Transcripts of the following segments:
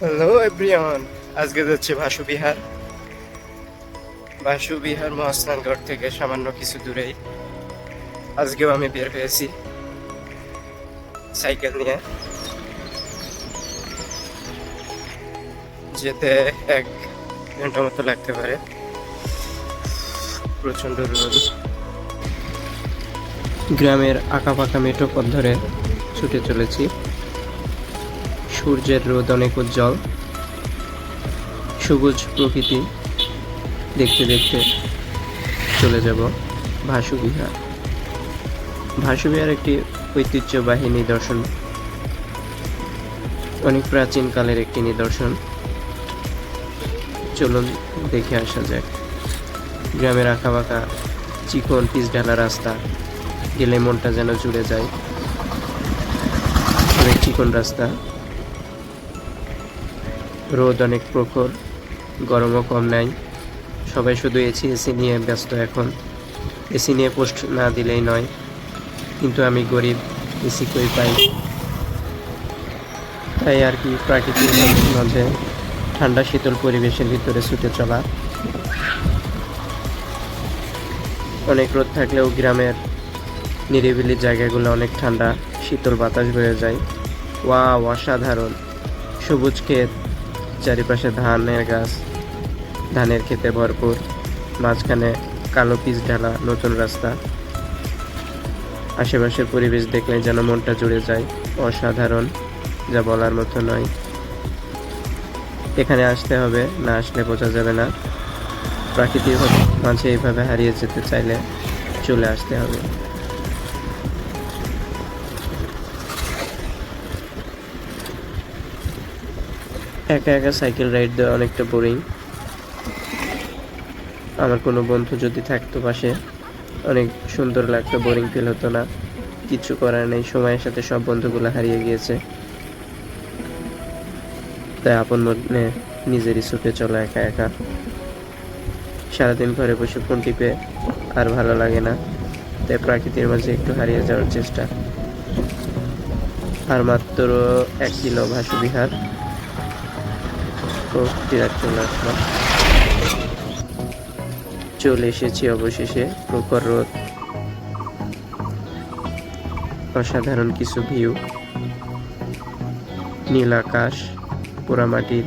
Hello everyone আজকে যাচ্ছে ভাসু বিহার। ভাসু বিহার মহাস্নানগড় থেকে সামান্য কিছু দূরেই। আজকেও আমি বের হয়েছি। সাইকেল নিয়ে। যেতে এক ঘণ্টা মতো লাগতে পারে। প্রচণ্ড রোদ। গ্রামের আঁকা পাকা মেঠো পথ ধরে ছুটে চলেছি। সূর্যের রোদ অনেক উজ্জ্বল। সবুজ প্রকৃতি দেখতে দেখতে চলে যাব ভাসু বিহার ভাসু বিহার একটি ঐতিহ্যবাহী নিদর্শন। অনেক প্রাচীন কালের একটি নিদর্শন। চলুন দেখে আসা যাক। গ্রামের আঁকা বাঁকা চিকন পিচ ঢালা রাস্তা গেলে মনটা যেন জুড়ে যায়। অনেক চিকন রাস্তা। রোদ অনেক প্রখর, গরমও কম নাই। সবাই শুধু এসি এসি নিয়ে ব্যস্ত এখন। এসি নিয়ে পোস্ট না দিলেই নয়, কিন্তু আমি গরিব, এসি কই পাই? তাই আর কি প্রাকৃতিক মাঝে ঠান্ডা শীতল পরিবেশের ভিতরে ছুটে চলা। অনেক রোদ থাকলেও গ্রামের নিরিবিলি জায়গাগুলো অনেক ঠান্ডা, শীতল বাতাস বয়ে যায়। ওয়া অসাধারণ। সবুজ ক্ষেত চারিপাশে ধানের গাছ, ধানের ক্ষেতে ভরপুর, মাঝখানে কালো পিচ ঢালা নতুন রাস্তা। আশেপাশের পরিবেশ দেখলে যেন মনটা জুড়ে যায়, অসাধারণ, যা বলার মতো নয়। এখানে আসতে হবে, না আসলে বোঝা যাবে না। প্রাকৃতিক মাঝে এইভাবে হারিয়ে যেতে চাইলে চলে আসতে হবে। একা একা সাইকেল রাইড দেওয়া অনেকটা বোরিং আমার কোনো বন্ধু যদি থাকতো পাশে, অনেক সুন্দর লাগতো বোরিং ফিল হতো না। কিছু করার নেই, সময়ের সাথে সব বন্ধুগুলো হারিয়ে গিয়েছে। তাই আপন মনে নিজেরই ছুটে চলা একা একা। সারাদিন ঘরে বসে ফোন টিপে আর ভালো লাগে না। তাই প্রাকৃতির মাঝে একটু হারিয়ে যাওয়ার চেষ্টা। আর মাত্র এক কিলো ভাসু বিহার ডিরেক্ট চলে আসলাম চলে এসেছি অবশেষে প্রখর রোদ অসাধারণ কিছু ভিউ নীল আকাশ পোড়ামাটির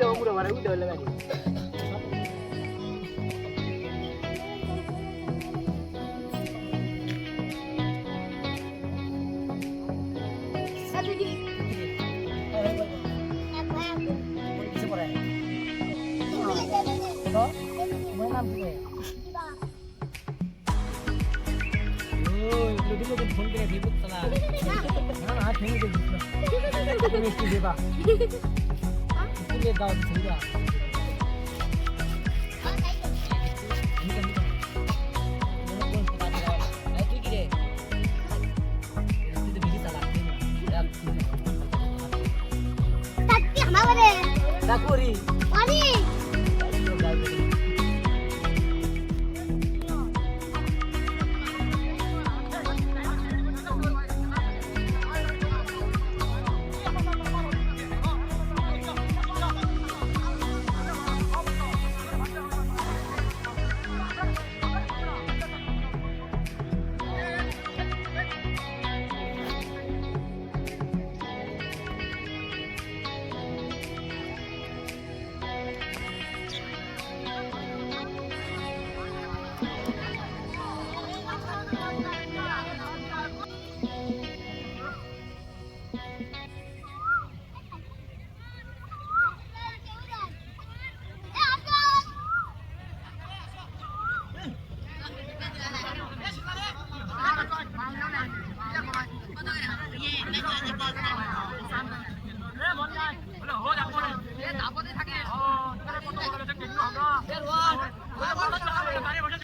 কাটুয়া udah udah udah udah udah udah bisa pore to mau nam sih oh itu dulu tuh phone पे ribut salah ना